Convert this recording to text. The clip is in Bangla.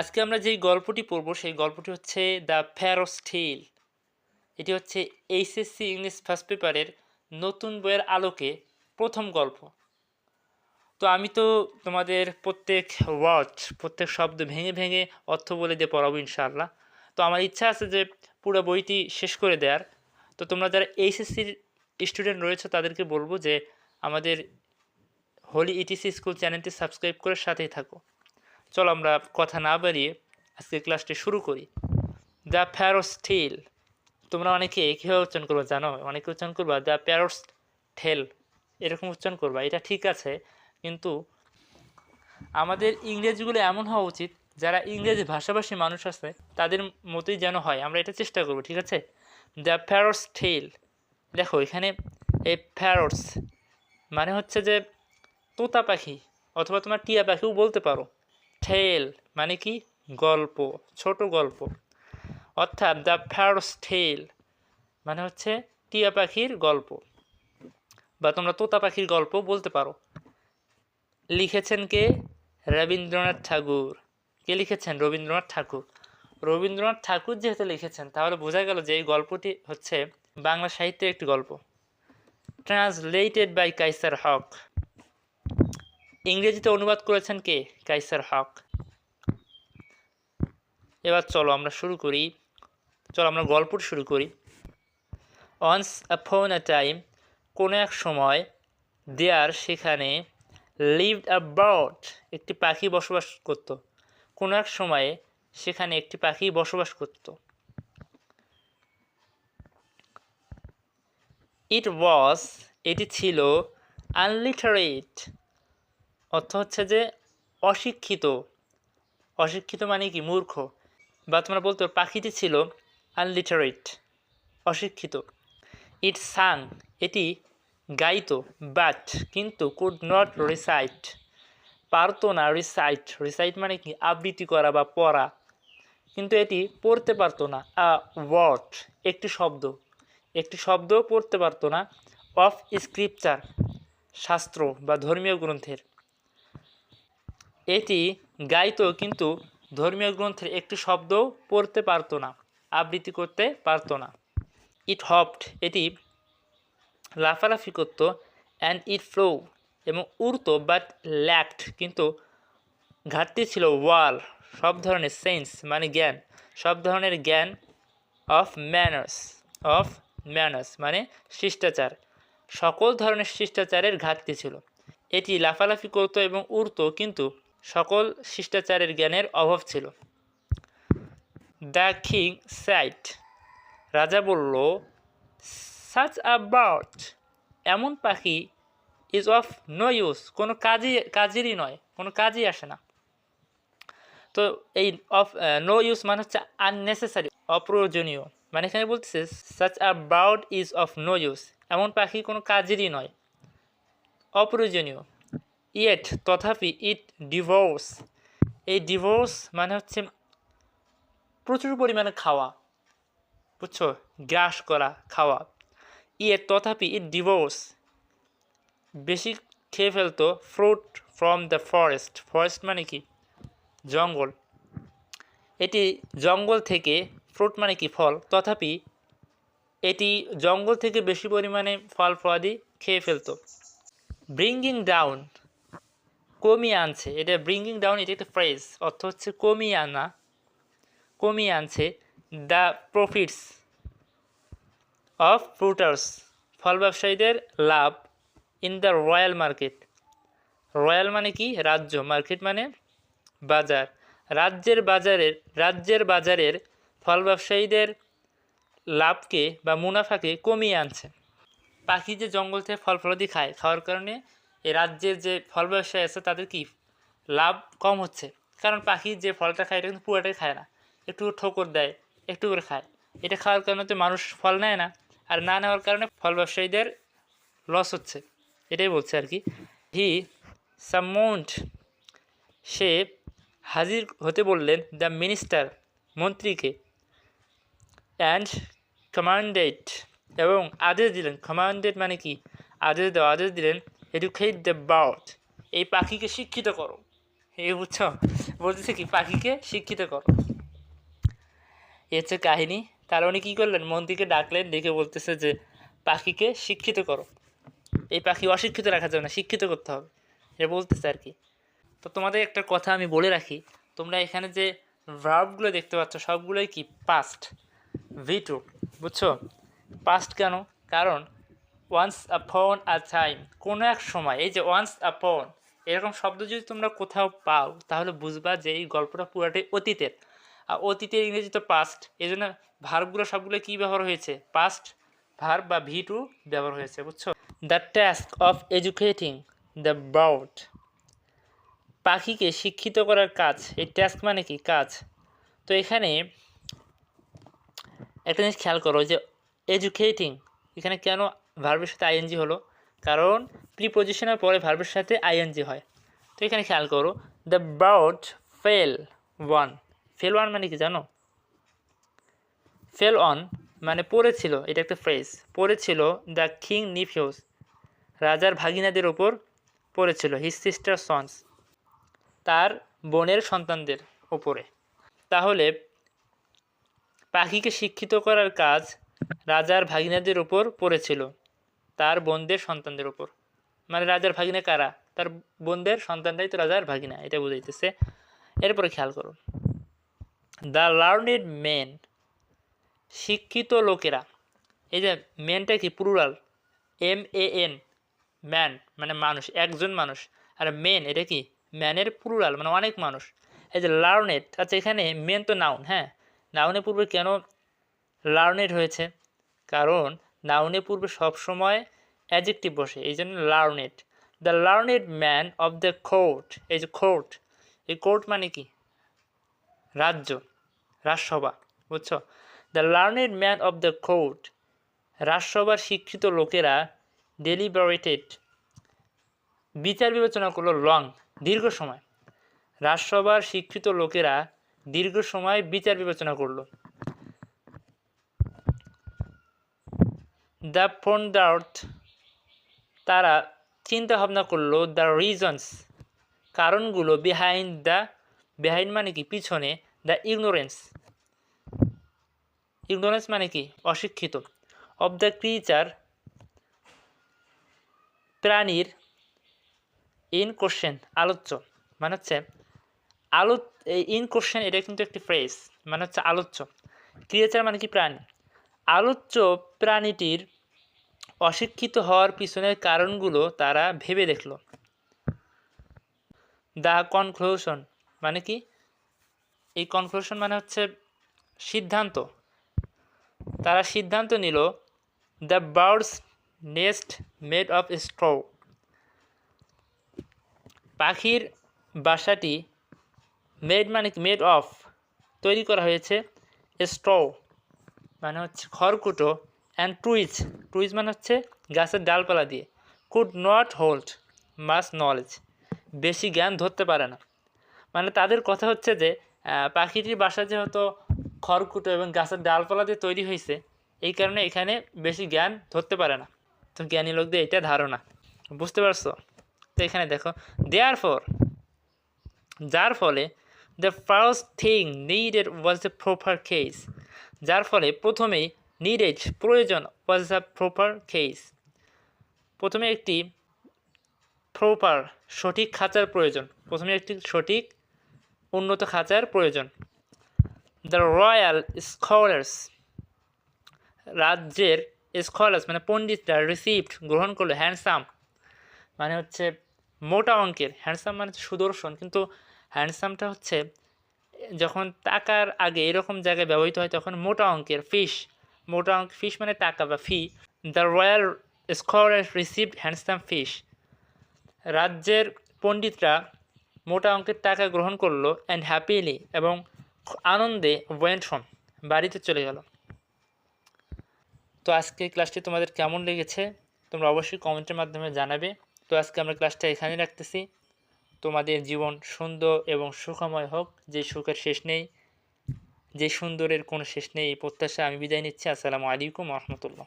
আজকে আমরা যেই গল্পটি পড়ব, সেই গল্পটি হচ্ছে দ্য ফ্যারোস্টিল এটি হচ্ছে এইচএসসি ইংলিশ ফার্স্ট পেপারের নতুন বইয়ের আলোকে প্রথম গল্প। তো আমি তো তোমাদের প্রত্যেক ওয়ার্ড প্রত্যেক শব্দ ভেঙে ভেঙে অর্থ বলে দিয়ে পড়াবো ইনশাআল্লাহ। তো আমার ইচ্ছা আছে যে পুরো বইটি শেষ করে দেওয়ার তো তোমরা যারা এইচএসসির স্টুডেন্ট রয়েছে, তাদেরকে বলব যে আমাদের হোলি ইটিসি স্কুল চ্যানেলটি সাবস্ক্রাইব করে সাথেই থাকো। চলো আমরা কথা না বাড়িয়ে আজকে ক্লাসটি শুরু করি। দ্য টেল তোমরা অনেকে কীভাবে উচ্চারণ করবা জানো? অনেকে উচ্চারণ করবা দ্য প্যারোস ঠেল এরকম উচ্চারণ করবা, এটা ঠিক আছে, কিন্তু আমাদের ইংরেজিগুলো এমন হওয়া উচিত, যারা ইংরেজি ভাষাভাষী মানুষ আছে, তাদের মতোই যেন হয়। আমরা এটা চেষ্টা করব, ঠিক আছে? দ্য প্যারোস টেল দেখো, এখানে এই প্যারোটস মানে হচ্ছে যে তোতা পাখি, অথবা তোমার টিয়া পাখিও বলতে পারো। ঠেল মানে কি? গল্প, ছোট গল্প। অর্থাৎ দ্য ফ্যারস ঠেল মানে হচ্ছে টিয়া পাখির গল্প। বা তোমরা তোতা পাখির গল্প বলতে পারো। লিখেছেন কে? রবীন্দ্রনাথ ঠাকুর। কে লিখেছেন? রবীন্দ্রনাথ ঠাকুর। রবীন্দ্রনাথ ঠাকুর যেহেতু লিখেছেন, তাহলে বোঝা গেল যে এই গল্পটি হচ্ছে বাংলা সাহিত্যের একটি গল্প। ট্রান্সলেটেড বাই কাইসার হক ইংরেজিতে অনুবাদ করেছেন কে? কাইসার হক। এবার চলো আমরা শুরু করি। চলো আমরা গল্প শুরু করি। অনস ফোন আ টাইম কোনো এক সময় দেয়ার সেখানে লিভড বার্ড একটি পাখি বসবাস করত। কোনো এক সময়ে সেখানে একটি পাখি বসবাস করত। ইট ওয়াজ এটি ছিল আনলিটারেট অর্থ হচ্ছে যে অশিক্ষিত। অশিক্ষিত মানে কি? মূর্খ। বা তোমরা বলতো পাখিটি ছিল আনলিটারেট অশিক্ষিত। ইট সাং এটি গাইত বাট কিন্তু কুড নট রিসাইট পারতো না রিসাইট রিসাইট মানে কি? আবৃত্তি করা বা পড়া। কিন্তু এটি পড়তে পারতো না। আ ওয়ার্ড একটি শব্দ। একটি শব্দও পড়তে পারতো না। অফ স্ক্রিপচার শাস্ত্র বা ধর্মীয় গ্রন্থের। এটি গাইতো কিন্তু ধর্মীয় গ্রন্থের একটি শব্দও পড়তে পারতো না, আবৃত্তি করতে পারতো না। ইট হপড, এটি লাফালাফি করতো অ্যান্ড ইট ফ্লো এবং উড়তো বাট ল্যাকড কিন্তু ঘাটতি ছিল। ওয়াল সব ধরনের সেন্স মানে জ্ঞান, সব ধরনের জ্ঞান অফ ম্যানার্স অফ ম্যানার্স মানে শিষ্টাচার, সকল ধরনের শিষ্টাচারের ঘাটতি ছিল। এটি লাফালাফি করতো এবং উড়তো, কিন্তু সকল শিষ্টাচারের জ্ঞানের অভাব ছিল। দ্য কিং সাইট, রাজা বলল সাচ আ এমন পাখি ইজ অফ নো ইউজ কোনো কাজই, কাজেরই নয়, কোনো কাজই আসে না। তো এই অফ নো ইউজ মানে হচ্ছে আননেসেসারি অপ্রয়োজনীয়। মানে এখানে বলতেছে such a bird is of no use এমন পাখি কোনো কাজেরই নয়, অপ্রয়োজনীয়। ইয়েট তথাপি ইট ডিভোর্স। এই ডিভোর্স মানে হচ্ছে প্রচুর পরিমাণে খাওয়া, বুঝছ? গ্রাস করা, খাওয়া। ইয়েট তথাপি ইট ডিভোর্স। বেশি খেয়ে ফেলতো fruit from the forest. Forest মানে কি? জঙ্গল। এটি জঙ্গল থেকে ফ্রুট মানে কি? ফল। তথাপি এটি জঙ্গল থেকে বেশি পরিমাণে ফল ফলাদি খেয়ে ফেলতো। ব্রিঙ্গিং ডাউন কমিয়ে আনছে। এটা ব্রিঙ্গিং ডাউন এটা একটা ফ্রেজ অর্থ হচ্ছে কমিয়ে আনা, কমিয়ে আনছে দ্য প্রফিটস অফ ফ্রুটার্স ফল ব্যবসায়ীদের লাভ in the royal market royal মানে কি? রাজ্য। মার্কেট মানে বাজার। রাজ্যের বাজারের রাজ্যের বাজারের ফল ব্যবসায়ীদের লাভকে বা মুনাফাকে কমিয়ে আনছে। পাখি যে জঙ্গল থেকে ফল ফলাদি খায়, খাওয়ার কারণে এই রাজ্যের যে ফল ব্যবসায়ী আছে, তাদের কি লাভ কম হচ্ছে? কারণ পাখি যে ফলটা খায়, এটা কিন্তু পুরোটাই খায় না। একটু ঠোকর দেয়, একটু করে খায়। এটা খাওয়ার কারণে তো মানুষ ফল নেয় না। আর না নেওয়ার কারণে ফল ব্যবসায়ীদের লস হচ্ছে। এটাই বলছে আর কি। হি সামৌন্ট সে হাজির হতে বললেন দ্য মিনিস্টার মন্ত্রীকে অ্যান্ড কমান্ডেড এবং আদেশ দিলেন। কমান্ডেড মানে কি? আদেশ দেওয়া, আদেশ দিলেন এডুকেট দ্য বার্ড এই পাখিকে শিক্ষিত করো। এই বুঝছ? বলতেছে কি, পাখিকে শিক্ষিত করো। এ হচ্ছে কাহিনী। তাহলে উনি কী করলেন? মন্ত্রীকে ডাকলেন, ডেকে বলতেছে যে, পাখিকে শিক্ষিত করো। এই পাখি অশিক্ষিত রাখা যাবে না, শিক্ষিত করতে হবে। এটা বলতেছে আর কি। তো তোমাদের একটা কথা আমি বলে রাখি। তোমরা এখানে যে ভার্বগুলো দেখতে পাচ্ছ, সবগুলোই কি? পাস্ট ভি টু বুঝছ? পাস্ট কেন? কারণ ওয়ান্স আপন আ টাইম কোনো এক সময়, এই যে ওয়ান্স আপন এরকম শব্দ যদি তোমরা কোথাও পাও, তাহলে বুঝবা যে এই গল্পটা পুরাটাই অতীতের। আর অতীতের ইংরেজি তো পাস্ট এই জন্য ভার্বগুলো সবগুলো কী ব্যবহার হয়েছে? পাস্ট ভার্ব বা ভি টু ব্যবহার হয়েছে, বুঝছ? The task of educating the bird পাখিকে শিক্ষিত করার কাজ, এই টাস্ক মানে কি? কাজ। তো এখানে একটা জিনিস খেয়াল করো, যে এডুকেটিং এখানে কেন ভার্বের সাথে আইএনজি হলো, কারণ প্রিপোজিশনের পরে ভার্বের সাথে আইএনজি হয়। তো এখানে খেয়াল করো the bird fell one fell one মানে কি জানো? ফেল অন মানে পড়েছিল, এটা একটা ফ্রেজ পড়েছিল দ্য কিং নিফিউস রাজার ভাগিনাদের ওপর পড়েছিল হিস সিস্টার সন্স তার বোনের সন্তানদের ওপরে। তাহলে পাখিকে শিক্ষিত করার কাজ রাজার ভাগিনাদের ওপর পড়েছিল। তার বোনদের সন্তানদের ওপর মানে রাজার ভাগিনা কারা? তার বোনদের সন্তানটাই তো রাজার ভাগিনা, এটা বুঝাইতেছে। এরপরে খেয়াল করুন। দ্য লার্নেড মেন শিক্ষিত লোকেরা, এই যে মেনটা কি? Plural M A N man মানে মানুষ, একজন মানুষ। আর মেন এটা কি? ম্যানের প্লুরাল মানে অনেক মানুষ। এই যে লার্নেড আচ্ছা এখানে মেন তো নাউন হ্যাঁ? নাউনের পূর্বে কেন লার্নেড হয়েছে? কারণ নাউনের পূর্বে সবসময় অ্যাজেক্টিভ বসে, এই জন্য learned the learned man of the court এই যে কোর্ট এই কোর্ট মানে কি? রাজ্য, রাজসভা, বুঝছ? The learned man of the court রাজসভার শিক্ষিত লোকেরা ডেলিবারেটেড বিচার বিবেচনা করল লং দীর্ঘ সময়। রাজসভার শিক্ষিত লোকেরা দীর্ঘ সময় বিচার বিবেচনা করল। দ্য ফোনডার্ট তারা চিন্তা ভাবনা করল, দ্য রিজনস কারণগুলো বিহাইন্ড দ্য বিহাইন্ড মানে কি? পিছনে, দ্য ইগনোরেন্স ইগনোরেন্স মানে কি? অশিক্ষিত। অব দ্য ক্রিচার প্রাণীর ইন কোশ্চেন আলোচ্য। মানে হচ্ছে আলো ইন কোশ্চেন এটা কিন্তু একটি ফ্রেজ মানে হচ্ছে আলোচ্য। ক্রিয়েচার মানে কি? প্রাণী। আলোচ্য প্রাণীটির অশিক্ষিত হওয়ার পিছনের কারণগুলো তারা ভেবে দেখল। দ্য কনক্লুশন মানে কি? এই কনক্লুশন মানে হচ্ছে সিদ্ধান্ত। তারা সিদ্ধান্ত নিল, the birds nest made of straw. পাখির বাসাটি মেড মানে মেড অফ। তৈরি করা হয়েছে স্ট্র মানে হচ্ছে খড়কুটো অ্যান্ড টুইজ টুইজ মানে হচ্ছে গাছের ডালপালা দিয়ে। Could not hold much knowledge বেশি জ্ঞান ধরতে পারে না। মানে তাদের কথা হচ্ছে যে পাখিটির বাসা যেহেতু খড়কুটো এবং গাছের ডালপালা দিয়ে তৈরি হয়েছে, এই কারণে এখানে বেশি জ্ঞান ধরতে পারে না। তো জ্ঞানী লোকদের এটা ধারণা। বুঝতে পারছ? তো এখানে দেখো দেয়ার ফর যার ফলে the first thing needed was the proper cage যার ফলে প্রথমেই নিডেড প্রয়োজন ওয়াজ দ্য প্রপার কেস প্রথমে একটি প্রপার সঠিক খাঁচার প্রয়োজন। প্রথমে একটি সঠিক, উন্নত খাঁচার প্রয়োজন। দ্য রয়্যাল স্কলার্স রাজ্যের স্কলার্স মানে পণ্ডিতরা রিসিভড গ্রহণ করল হ্যান্ডসাম মানে হচ্ছে মোটা অঙ্কের। হ্যান্ডসাম মানে সুদর্শন, কিন্তু হ্যান্ডসামটা হচ্ছে যখন টাকার আগে এরকম জায়গায় ব্যবহৃত হয়, তখন মোটা অঙ্কের ফিশ মোটা অঙ্ক ফিশ মানে টাকা বা fee the royal scholar received handsome fees রাজ্যের পণ্ডিতরা মোটা অঙ্কের টাকা গ্রহণ করল অ্যান্ড হ্যাপিলি এবং আনন্দে ওয়েন্ট হোম বাড়িতে চলে গেল। তো আজকে ক্লাসটি তোমাদের কেমন লেগেছে? তোমরা অবশ্যই কমেন্টের মাধ্যমে জানাবে। তো আজকে আমরা ক্লাসটা এখানে রাখতেছি। তোমাদের জীবন সুন্দর এবং সুখময় হোক, যে সুখের শেষ নেই। যে সুন্দরের কোনো শেষ নেই এই প্রত্যাশা আমি বিদায় নিচ্ছি। আসসালামু আলাইকুম রহমতুল্লাহ।